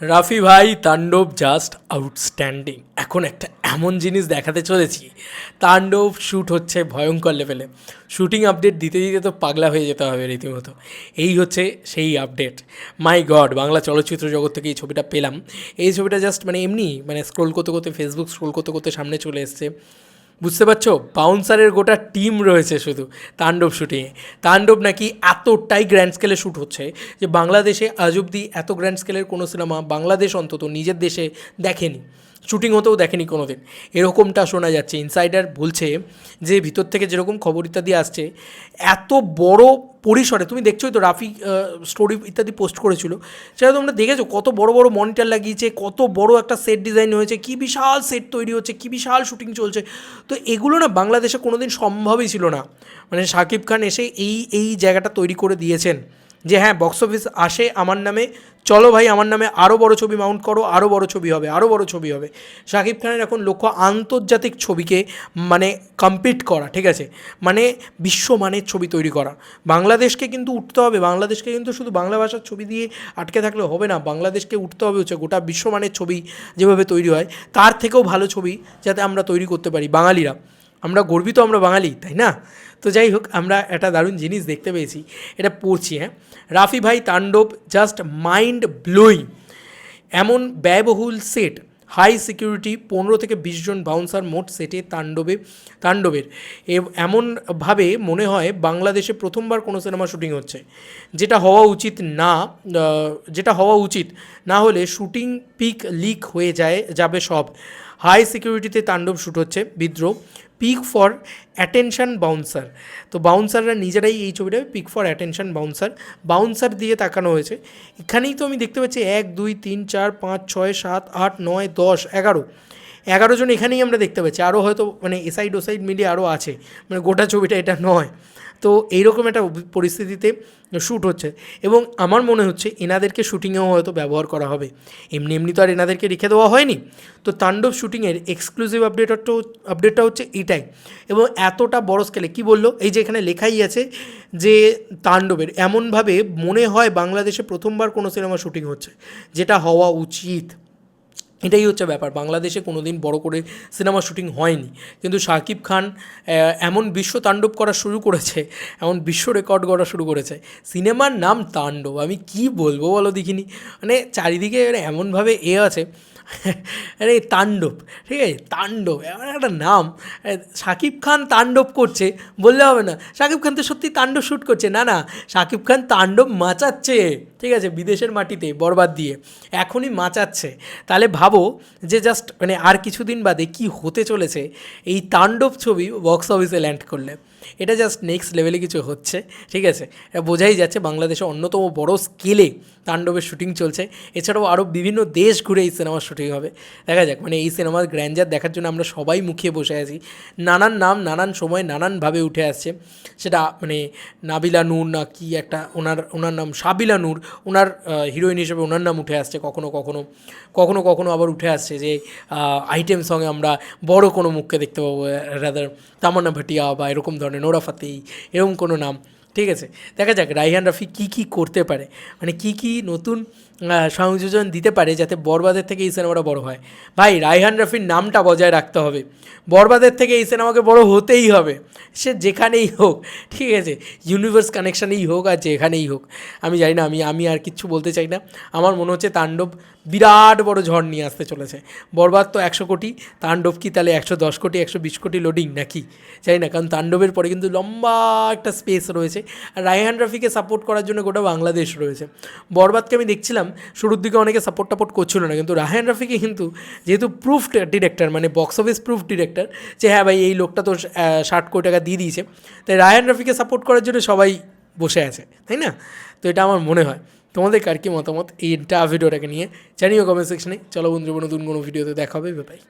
রাফি ভাই, তাণ্ডব just outstanding এখন একটা এমন জিনিস দেখাতে চলেছি। তাণ্ডব শ্যুট হচ্ছে ভয়ঙ্কর লেভেলে শ্যুটিং আপডেট দিতে দিতে তো পাগলা হয়ে যেতে হবে রীতিমতো। এই হচ্ছে সেই আপডেট মাই গড বাংলা চলচ্চিত্র জগৎ থেকে এই ছবিটা পেলাম। এই ছবিটা জাস্ট মানে এমনি মানে স্ক্রোল করতে করতে ফেসবুক স্ক্রোল করতে করতে সামনে চলে এসছে। বুঝতে পারছ? বাউন্সারের গোটা টিম রয়েছে শুধু তাণ্ডব শুটিংয়ে তাণ্ডব নাকি এতটাই গ্র্যান্ড স্কেলে শ্যুট হচ্ছে যে বাংলাদেশে আজ অব্দি এত গ্র্যান্ড স্কেলের কোনো সিনেমা বাংলাদেশ অন্তত নিজের দেশে দেখেনি। শুটিং হতেও দেখেনি কোনো দিন এরকমটা শোনা যাচ্ছে। ইনসাইডার বলছে যে, ভিতর থেকে যেরকম খবর ইত্যাদি আসছে, এত বড় পরিসরে, তুমি দেখছোই তো রাফি স্টোরি ইত্যাদি পোস্ট করেছিল, সেটা তোমরা দেখেছ? কত বড় বড় মনিটর লাগিয়েছে, কত বড় একটা সেট ডিজাইন হয়েছে, কী বিশাল সেট তৈরি হচ্ছে, কী বিশাল শুটিং চলছে। তো এগুলো না বাংলাদেশে কোনো দিন সম্ভবই ছিল না। মানে শাকিব খান এসে এই এই জায়গাটা তৈরি করে দিয়েছেন। যে হ্যাঁ বক্স অফিস আসে আমার নামে, চলো ভাই, আমার নামে আরও বড় ছবি মাউন্ট করো আরও বড় ছবি হবে আরও বড় ছবি হবে। শাকিব খানের এখন লক্ষ্য আন্তর্জাতিক ছবিকে মানে কম্পিট করা, ঠিক আছে? মানে বিশ্বমানের ছবি তৈরি করা। বাংলাদেশকে কিন্তু উঠতে হবে, বাংলাদেশকে কিন্তু শুধু বাংলা ভাষার ছবি দিয়ে আটকে থাকলে হবে না, বাংলাদেশকে উঠতে হবে হচ্ছে গোটা বিশ্বমানের ছবি যেভাবে তৈরি হয়, তার থেকেও ভালো ছবি যাতে আমরা তৈরি করতে পারি, বাঙালিরা। আমরা গর্বিত আমরা বাঙালি, তাই না? তো যাই হোক, আমরা একটা দারুণ জিনিস দেখতে পেয়েছি, এটা পড়ছি হ্যাঁ। রাফি ভাই তাণ্ডব জাস্ট মাইন্ড ব্লোয়িং এমন ব্যয়বহুল সেট হাই সিকিউরিটি পনেরো থেকে বিশ জন বাউন্সার মোট সেটে তাণ্ডবে, তাণ্ডবের। এমনভাবে মনে হয় বাংলাদেশে প্রথমবার কোনো সিনেমা শুটিং হচ্ছে। যেটা হওয়া উচিত না যেটা হওয়া উচিত, না হলে শুটিং পিক লিক হয়ে যায়, যাবে সব। হাই সিকিউরিটিতে তাণ্ডব শ্যুট হচ্ছে, বিদ্রোহ, পিক ফর অ্যাটেনশন বাউন্সার। তো বাউন্সাররা নিজেরাই এই ছবিটা pick for attention bouncer bouncer দিয়ে তাকানো হয়েছে। এখানেই তো আমি দেখতে পাচ্ছি এক, দুই, তিন, চার, পাঁচ, ছয়, সাত, আট, নয়, দশ, এগারো। এগারো জন এখানেই আমরা দেখতে পাচ্ছি। আরও হয়তো মানে এসাইড ওসাইড মিলিয়ে আরও আছে। মানে গোটা ছবিটা এটা নয়। তো এইরকম একটা পরিস্থিতিতে শ্যুট হচ্ছে। এবং আমার মনে হচ্ছে এনাদেরকে শ্যুটিংয়েও হয়তো ব্যবহার করা হবে। এমনি এমনি তো আর এনাদেরকে রেখে দেওয়া হয়নি। তো তাণ্ডব শ্যুটিংয়ের এক্সক্লুসিভ আপডেটটা আপডেটটা হচ্ছে এটাই। এবং এতটা বড় স্কেলে কী বলল? এই যে এখানে লেখাই আছে যে তাণ্ডবের, এমনভাবে মনে হয় বাংলাদেশে প্রথমবার কোনো সিনেমা শ্যুটিং হচ্ছে। যেটা হওয়া উচিত। এটাই হচ্ছে ব্যাপার। বাংলাদেশে কোনো দিন বড়ো করে সিনেমা শুটিং হয়নি। কিন্তু শাকিব খান এমন বিশ্ব তাণ্ডব করা শুরু করেছে, এমন বিশ্ব রেকর্ড করা শুরু করেছে। সিনেমার নাম তাণ্ডব, আমি কি বলব বলো দেখিনি? মানে চারিদিকে মানে এমনভাবে এ আছে আরে তাণ্ডব, ঠিক আছে? তাণ্ডব, এমন একটা নাম। শাকিব খান তাণ্ডব করছে, বললে হবে না। শাকিব খান তো সত্যি তাণ্ডব শ্যুট করছে। না না শাকিব খান তাণ্ডব মাচাচ্ছে, ঠিক আছে? বিদেশের মাটিতে বরবাদ দিয়ে, এখনই মাচাচ্ছে। তাহলে ভাবো যে জাস্ট মানে আর কিছুদিন বাদে কি হতে চলেছে, এই তাণ্ডব ছবি বক্স অফিসে ল্যান্ড করলে। এটা জাস্ট নেক্সট লেভেলে কিছু হচ্ছে, ঠিক আছে? বোঝাই যাচ্ছে বাংলাদেশে অন্যতম বড় স্কেলে তাণ্ডবের শুটিং চলছে। এছাড়াও আরও বিভিন্ন দেশ ঘুরে এই সিনেমার শুটিং হবে। দেখা যাক মানে এই সিনেমার গ্র্যান্ডার দেখার জন্য আমরা সবাই মুখিয়ে বসে আছি। নানান নাম, নানান সময় নানানভাবে উঠে আসছে। সেটা মানে নাবিলা নূর না কি একটা ওনার ওনার নাম সাবিলা নূর, ওনার হিরোইন হিসেবে ওনার নাম উঠে আসছে কখনো কখনো। কখনো কখনো আবার উঠে আসছে যে আইটেম সঙ্গে আমরা বড় কোনো মুখকে দেখতে পাবো রাদার তামান্না ভাটিয়া বা এরকম ধরনের নোরা ফাতেই এরকম কোনো নাম। ঠিক আছে? দেখা যাক রাইহান রাফি কী কী করতে পারে। মানে কী কী নতুন সংযোজন দিতে পারে যাতে বরবাদের থেকে এই সিনেমাটা বড় হয়। ভাই, রাইহান রাফির নামটা বজায় রাখতে হবে। বরবাদের থেকে এই সিনেমাকে বড় হতেই হবে। সে যেখানেই হোক, ঠিক আছে? ইউনিভার্স কানেকশানেই হোক আর যেখানেই হোক। আমি জানি না, আমি আমি আর কিচ্ছু বলতে চাই না। আমার মনে হচ্ছে তাণ্ডব বিরাট বড় ঝড় নিয়ে আসতে চলেছে। বরবাদ তো একশো কোটি, তাণ্ডব কি তাহলে একশো দশ কোটি, একশো বিশ কোটি লোডিং নাকি? জানি না, কারণ তাণ্ডবের পরে কিন্তু লম্বা একটা স্পেস রয়েছে। রায়হান রাফিকে সাপোর্ট করার জন্য গোটা বাংলাদেশ রয়েছে। বরবাদকে আমি দেখছিলাম, শুরুর দিকে অনেকে সাপোর্ট টাপোর্ট করছিল না, কিন্তু রায়হান রাফিকে কিন্তু যেহেতু প্রুফড ডিরেক্টর মানে বক্স অফিস প্রুফ ডিরেক্টর যে হ্যাঁ ভাই, এই লোকটা তো ষাট কোটি টাকা দিয়ে দিয়েছে, তাই রায়হান রাফিকে সাপোর্ট করার জন্য সবাই বসে আছে, তাই না? তো এটা আমার মনে হয়। তোমাদের কার কি মতামত? এইটা ভিডিওটাকে নিয়ে জানিও কমেন্ট সেকশনে চলো বন্ধু নতুন কোনো ভিডিওতে দেখা হবে বাই